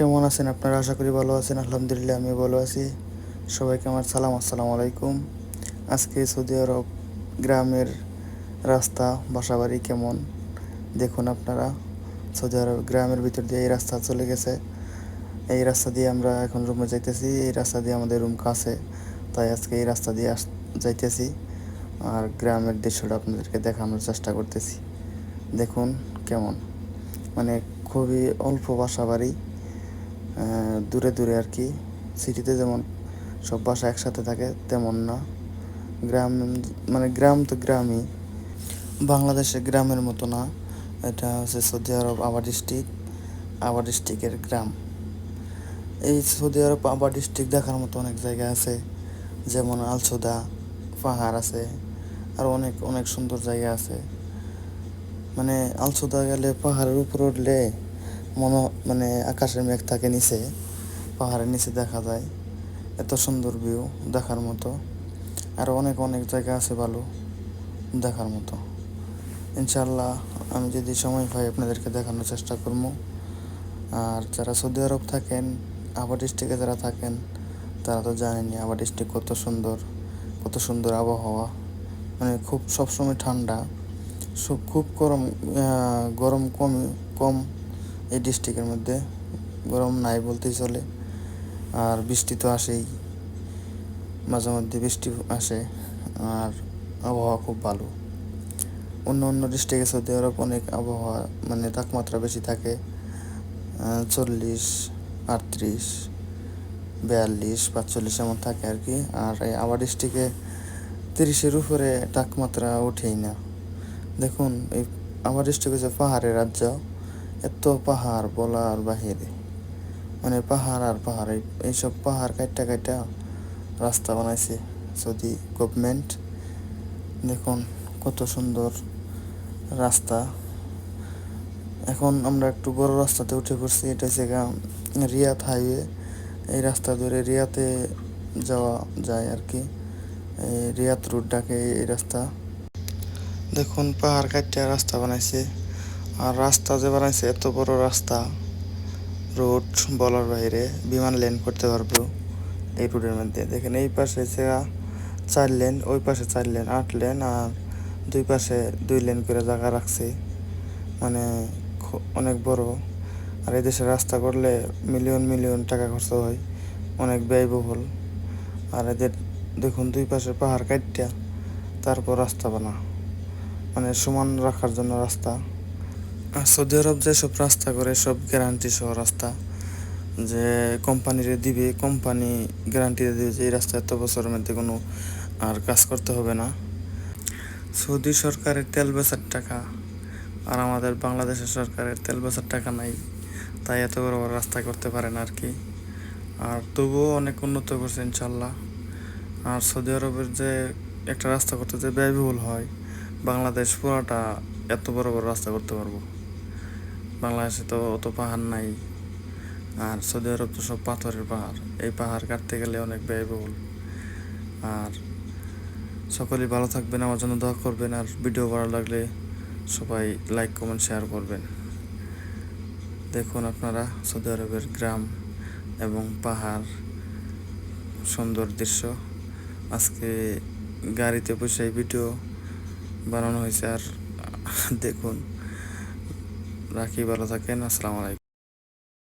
কেমন আছেন আপনারা? আশা করি ভালো আছেন। আলহামদুলিল্লাহ আমি ভালো আছি। সবাইকে আমার সালাম, আসসালামু আলাইকুম। আজকে সৌদি আরব গ্রামের রাস্তা, বাসাবাড়ি কেমন? দেখুন আপনারা, সৌদি আরব গ্রামের ভিতর দিয়ে এই রাস্তা চলে গেছে। এই রাস্তা দিয়ে আমরা এখন রুমে যাইতেছি। এই রাস্তা দিয়ে আমাদের রুম কাছে, তাই আজকে এই রাস্তা দিয়ে আস, যাইতেছি। আর গ্রামের দৃশ্যটা আপনাদেরকে দেখানোর চেষ্টা করতেছি। দেখুন কেমন। মানে খুবই অল্প বাসা বাড়ি দূরে দূরে আর কি সিটিতে যেমন সব বাসা একসাথে থাকে, তেমন না। গ্রাম মানে গ্রাম তো গ্রামই। বাংলাদেশে গ্রামের মতো না। এটা হচ্ছে সৌদি আরব আবার ডিস্ট্রিক্ট আবার ডিস্ট্রিক্টের গ্রাম। এই সৌদি আরব আবার ডিস্ট্রিক্ট দেখার মতো অনেক জায়গা আছে, যেমন আলসুদা পাহাড় আছে, আর অনেক অনেক সুন্দর জায়গা আছে। মানে আলসুদা গেলে পাহাড়ের উপর উঠলে মনে মানে আকাশের মেঘ থাকে নিচে, পাহাড়ের নিচে দেখা যায়। এত সুন্দর ভিউ দেখার মতো। আর অনেক অনেক জায়গা আছে ভালো দেখার মতো। ইনশাল্লাহ আমি যদি সময় পাই আপনাদেরকে দেখানোর চেষ্টা করব। আর যারা সৌদি আরব থাকেন আবার ডিস্ট্রিক্টে যারা থাকেন, তারা তো জানেনি আবার ডিস্ট্রিক্ট কত সুন্দর কত সুন্দর আবহাওয়া। মানে খুব সবসময় ঠান্ডা খুব গরম গরম কম কম এই ডিস্ট্রিক্টের মধ্যে। গরম নাই বলতেই চলে। আর বৃষ্টি তো আসেই। মাঝে মধ্যে বৃষ্টি আসে। আর আবহাওয়া খুব ভালো। অন্য অন্য ডিস্ট্রিক্টে সৌদি আরব অনেক আবহাওয়া মানে তাপমাত্রা বেশি থাকে। চল্লিশ, আটত্রিশ, বিয়াল্লিশ, পাঁচচল্লিশ এমন থাকে আর কি। আর এই আবার ডিস্ট্রিক্টে তিরিশের উপরে তাপমাত্রা ওঠেই না। দেখুন, এই আমার ডিস্ট্রিক্ট হচ্ছে পাহাড়ের রাজ্য এত পাহাড় বলার বাহিরে। মানে পাহাড় আর পাহাড়, এই এইসব পাহাড় কাইটা কাইটা রাস্তা বানাইছে সৌদি গভর্নমেন্ট দেখুন কত সুন্দর রাস্তা। এখন আমরা একটু বড় রাস্তাতে উঠে পড়ছি, এটা হচ্ছে গা রিয়াদ হাইওয়ে। এই রাস্তা ধরে রিয়াতে যাওয়া যায় আর কি। রিয়াদ রুট ডাকে এই রাস্তা। দেখুন পাহাড় কাটিয়া রাস্তা বানাইছে। আর রাস্তা যে বানাইছে, এত বড় রাস্তা, রোড, বলার বাইরে, বিমান লেন করতে পারব এই রোডের মধ্যে। দেখেন, এই পাশে চার লেন, ওই পাশে চার লেন, আট লেন, আর দুই পাশে দুই লেন করে জায়গা রাখছে। মানে অনেক বড়। আর এই দেশে রাস্তা করলে মিলিয়ন মিলিয়ন টাকা খরচ হয়। অনেক ব্যয়বহুল। আর এদের, দেখুন, দুই পাশে পাহাড় কাটটা তারপর রাস্তা বানা। মানে সমান রাখার জন্য রাস্তা। সৌদি আরব যেসব রাস্তা করে, সব গ্যারান্টি সহ রাস্তা যে কোম্পানিরে দিবে কোম্পানি গ্যারান্টি দিবে যে এই রাস্তা এত বছরের মধ্যে কোনো আর কাজ করতে হবে না। সৌদি সরকারের তেল বেচার টাকা আর আমাদের বাংলাদেশের সরকারের তেল বেচার টাকা নাই, তাই এত বড় বড় রাস্তা করতে পারেন আর কি। আর তবুও অনেক উন্নত করছে ইনশাল্লাহ। আর সৌদি আরবের যে একটা রাস্তা করতে যে ব্যয়বহুল হয়, বাংলাদেশ পুরাটা এত বড় বড় রাস্তা করতে পারব। বাংলাদেশে তো অত পাহাড় নাই। আর সৌদি আরব তো সব পাথরের পাহাড়। এই পাহাড় কাটতে গেলে অনেক ব্যয়বহুল। আর সকলেই ভালো থাকবেন, আমার জন্য দোয়া করবেন। আর ভিডিও ভালো লাগলে সবাই লাইক, কমেন্ট শেয়ার করবেন। দেখুন আপনারা সৌদি আরবের গ্রাম এবং পাহাড় সুন্দর দৃশ্য। আজকে গাড়িতে বসে ভিডিও বানানো হয়েছে। আর দেখুন রাখি ভালো থাকেন আসসালামু আলাইকুম।